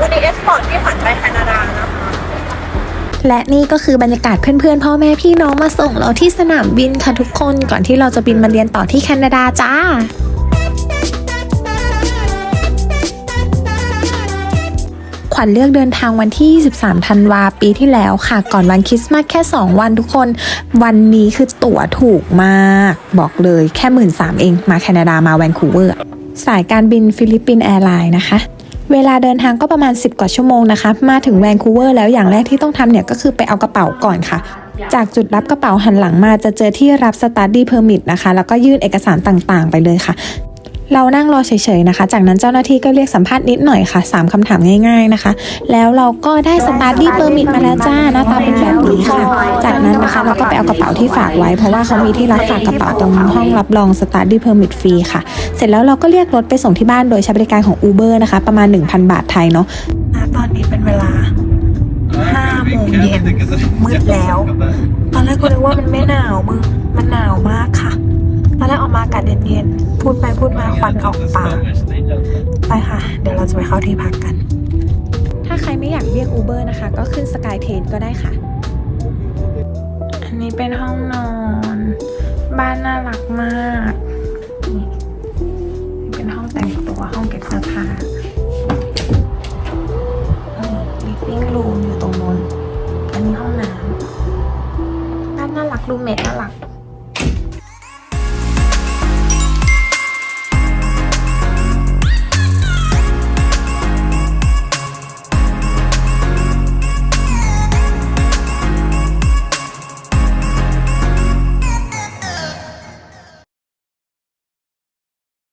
วันนี้เอสปอร์ตที่ขวัญไปแคนาดานะคะ และนี่ก็คือบรรยากาศเพื่อนๆ พ่อแม่พี่น้องมาส่งเราที่สนามบินค่ะทุกคนก่อนที่เราจะบินมาเรียนต่อที่แคนาดาจ้าขวัญเลือกเดินทางวันที่ 23 ธันวาปีที่แล้วค่ะ ก่อนวันคริสต์มาสแค่ 2 วันทุกคน วันนี้คือตั๋วถูกมาก บอกเลยแค่หมื่นสามเอง มาแคนาดามาแวนคูเวอร์ สายการบินฟิลิปปินส์แอร์ไลน์นะคะ เวลาเดินทางก็ประมาณ 10 กว่าชั่วโมงนะคะ มาถึงแวนคูเวอร์แล้วอย่างแรกที่ต้องทำเนี่ยก็คือไปเอากระเป๋าก่อนค่ะ จากจุดรับกระเป๋าหันหลังมาจะเจอที่รับสตาร์ดี้เพอร์มิทนะคะ แล้วก็ยื่นเอกสารต่างๆ ไปเลยค่ะ เรานั่งรอเฉยๆนะคะ จากนั้นเจ้าหน้าที่ก็เรียกสัมภาษณ์นิดหน่อยค่ะ 3คำถามง่าย ๆนะคะ แล้วเราก็ได้สตาร์ดี้เพอร์มิทมาแล้วจ้าหน้าตาเป็นแบบนี้ค่ะ จากนั้นนะคะเราก็ไปเอากระเป๋าที่ฝากไว้ เพราะว่าเขามีที่รับฝากกระเป๋าตรงห้องรับรองสตาร์ดี้เพอร์มิทฟรีค่ะ เสร็จแล้วเราก็เรียกรถไปส่งที่บ้านโดยใช้บริการของ Uber นะคะ ประมาณ 1,000 บาทไทยเนาะณตอนนี้เป็นเวลา5โมงเย็นมืดแล้ว ตอนแรกกูนึกว่ามันไม่หนาวมึงมันหนาวมากค่ะ ตอนแรกออกมาอากาศเย็นๆพูดไปพูดมาควันออกปากไปค่ะ เดี๋ยวเราจะไปเข้าที่พักกัน ถ้าใครไม่อยากเรียก Uber นะคะ ก็ขึ้น Sky t r a i n ก็ได้ค่ะ อันนี้เป็นห้องนอน บ้านน่ารักมาก ตัวห้องเก็บเสื้อผ้าลิฟวิ่งรูมอยู่ตรงนู้น อันนี้ห้องน้ำนน่ารักรูเมทน่ารัก